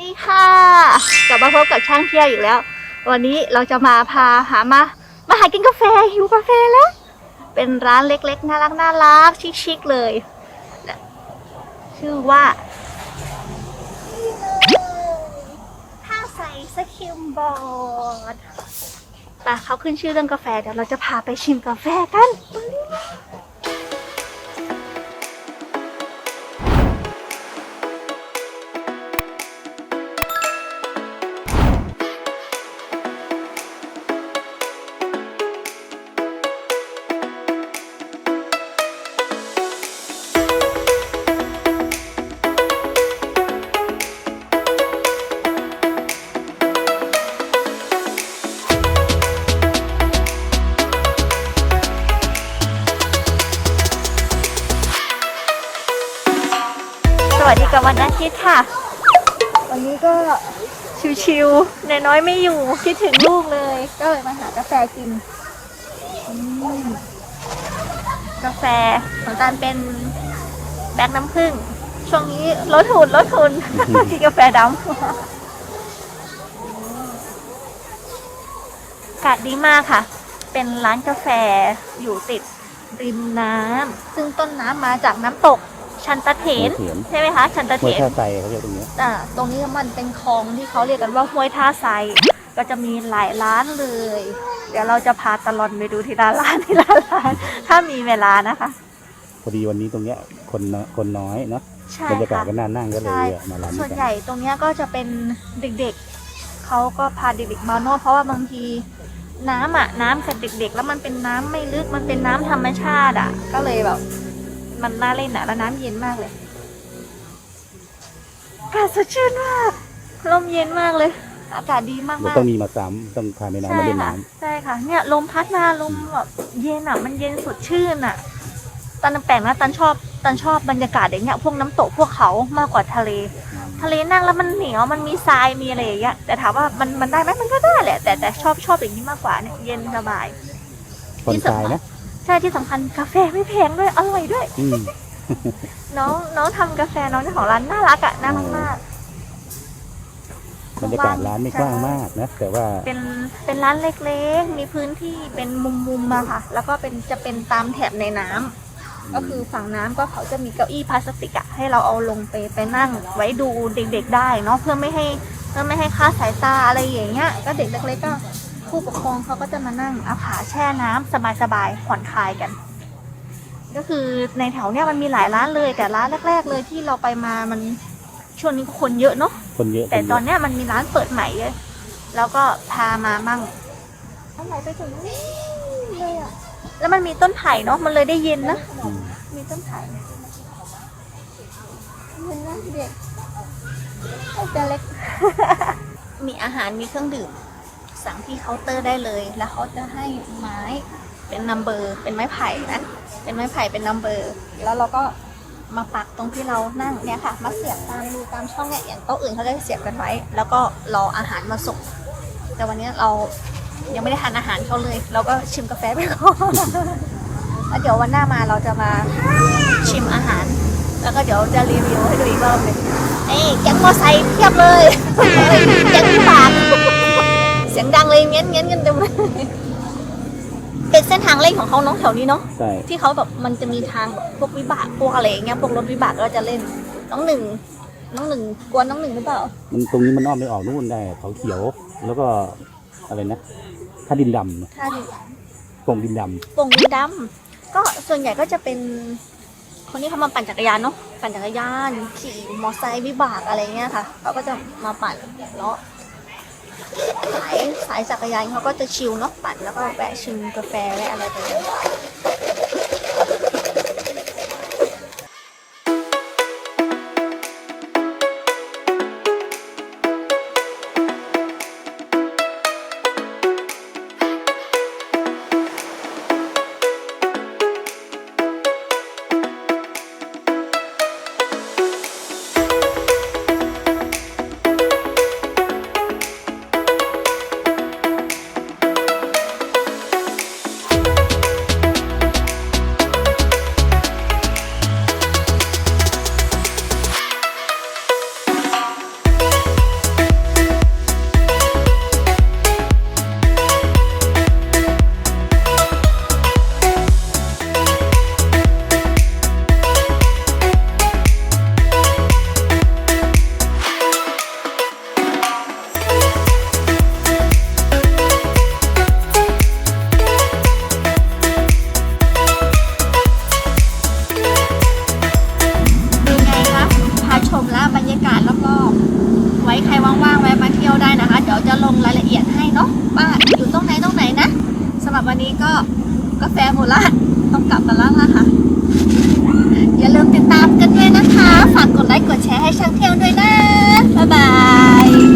ดีค่ะ กลับมาพบกับช่างเที่ยวอีกแล้ว วันนี้เราจะมาพาหามา มาหากินกาแฟหิวกาแฟแล้ว เป็นร้านเล็กๆ น่ารักน่ารักชิคๆเลย ชื่อว่าท่าใสสคิมบอร์ดปะเขาขึ้นชื่อเรื่องกาแฟเดี๋ยวเราจะพาไปชิมกาแฟกัน วัสดีกับวันอาทิตย์ค่ะ วันนี้ก็ชิวๆนน้อยๆไม่อยู่คิดถึงลูกเลย ก็เลยมาหากาแฟกินอืมกาแฟของตาลเป็นแบล็คน้ำผึ้งช่วงนี้ลดทุนลดทุนกินกาแฟดำอากาศดีมากค่ะ เป็นร้านกาแฟอยู่ติดริมน้ำซึ่งต้นน้ำมาจากน้ำตก ชันตะเถนเถียนใช่ไหมคะชันตะเมื่เถอนท่าไซเขาเรียกตรงเนี้ยอ่าตรงนี้มันเป็นคลองที่เขาเรียกกันว่าห้วยท่าไซก็จะมีหลายร้านเลย เดี๋ยวเราจะพาตลอนไปดูทีละร้านทีละร้าน ถ้ามีเวลานะคะพอดีวันนี้ตรงเนี้ยคนน้อยคนน้อยเนาะใช่บรรยากาศค่ะก็น่านั่งก็เลยใช่มาร้านส่นี้วนกัใหญ่ตรงเนี้ยก็จะเป็นเด็กๆเขาก็พาเด็กๆมานวดเพราะว่าบางทีน้ำอะน้ำกับเด็กๆ แล้วมันเป็นน้ำไม่ลึกมันเป็นน้ำธรรมชาติอะ ก็เลยแบบ มันน่าเล่นอะแล้วน้ำเย็นมากเลยอากาศสดชื่นมากลมเย็นมากเลย อากาศดีมากเดี๋ยวๆต้องมีมาซ้ำต้องพาแม่น้ำใช่มาเล่นค่ะน้ใช่ค่ะ เนี่ยลมพัดมาลมแบบเย็นอะ มันเย็นสดชื่นอะ ตันแปลกนะตันชอบตันชอบบรรยากาศอย่างเงี้ยพวกน้ำตกพวกเขามากกว่าทะเล ทะเลนั่งแล้วมันเหนียวมันมีทรายมีอะไรอย่างเงี้ยแต่ถามว่ามันมันได้ไหมมันก็ได้แหละแต่แต่ชอบชอบอย่างนี้มากกว่าเนี่ยเย็นสบายำคนทรายนะใช่ที่สำคัญกาแฟไม่แพงด้วยอร่อยด้วย อืม น้องน้องทำกาแฟน้องเจ้าของร้านน่ารักอะน่ารักมาก บรรยากาศร้านไม่กว้างมากนะ แต่ว่า เป็นเป็นร้านเล็กๆ มีพื้นที่เป็นมุมๆมาค่ะ แล้วก็เป็นจะเป็นตามแถบในน้ำก็คือฝั่งน้ำก็เขาจะมีเก้าอี้พลาสติกอะให้เราเอาลงไปไปนั่งไว้ดูเด็กๆได้เนาะเพื่อไม่ให้เพื่อไม่ให้ค่าดสายตาอะไรอย่างเงี้ย ก็เด็กเล็กๆก็ ผู้ปกครองเขาก็จะมานั่งเอาขาแช่น้ำสบายๆผ่อนคลายกัน ก็คือในแถวเนี้ยมันมีหลายร้านเลย แต่ร้านแรก ๆ เลยที่เราไปมามันช่วงนี้คนเยอะเนาะคนเยอะแต่คเยะตอนเนี้ยมันมีร้านเปิดใหม่เลยแล้วก็พามามั่งร้านไหนไปถึงนี่เลยอะแล้วมันมีต้นไผ่เนาะมันเลยได้เย็นนะอืมมีต้นไผ่เย็นนะเด็กจะเล็ก มีอาหารมีเครื่องดื่ม สั่งที่เคาน์เตอร์ได้เลย แล้วเขาจะให้ไม้เป็นนัมเบอร์เป็นไม้ไผ่นะ เป็นไม้ไผ่เป็นนัมเบอร์ แล้วเราก็มาปักตรงที่เรานั่งเนี่ยค่ะ มาเสียบตามรูตามช่องเนี่ยอย่างโต๊ะอื่นเขาจะเสียบกันไว้ แล้วก็รออาหารมาส่ง แต่วันนี้เรายังไม่ได้ทานอาหารเขาเลย เราก็ชิมกาแฟไปก่อนแล้วเดี๋ยววันหน้ามาเราจะมาชิมอาหาร แล้วก็เดี๋ยวจะรีวิวให้ดูอีกรอบหนึงนี่แก๊งมอไซค์เพียบเลยแก๊งวิบาก เสียงดังเลยเงี้ยเงี้ยกันเต็มเลยเป็นเส้นทางเล่นของเขาเน้องแถวนี้เนาะใช่ ที่เขาแบบมันจะมีทางแบบพวกวิบากพวกอะไรอย่างเงี้ยพวกรถวิบากก็จะเล่น น้องหนึ่งน้องหนึ่งกวนน้องหนึ่งหรือเปล่า มันตรงนี้มันอ้อมไม่ออกนู่นได้เขาเขียว แล้วก็อะไรนะท่าดินดำนะถ้าดิ โป่งดินดโป่งดินดำก็ส่วนใหญ่ก็จะเป็น คนที่เขามาปั่นจักรยานเนาะปั่นจักรยาน ขี่มอไซค์วิบากอะไรเงี้ยค่ะเขาก็จะมาปั่นเลาะ สายสายจักรยานเขาก็จะชิลเนาะปั่นแล้วก็แวะชิมกาแฟแวะอะไรไป ก็กาแฟโมราชต้องกลับกันแล้วนะคะ อย่าลืมติดตามกันด้วยนะคะ ฝากกดไลค์กดแชร์ให้ช่างเที่ยวด้วยนะ บ๊ายบาย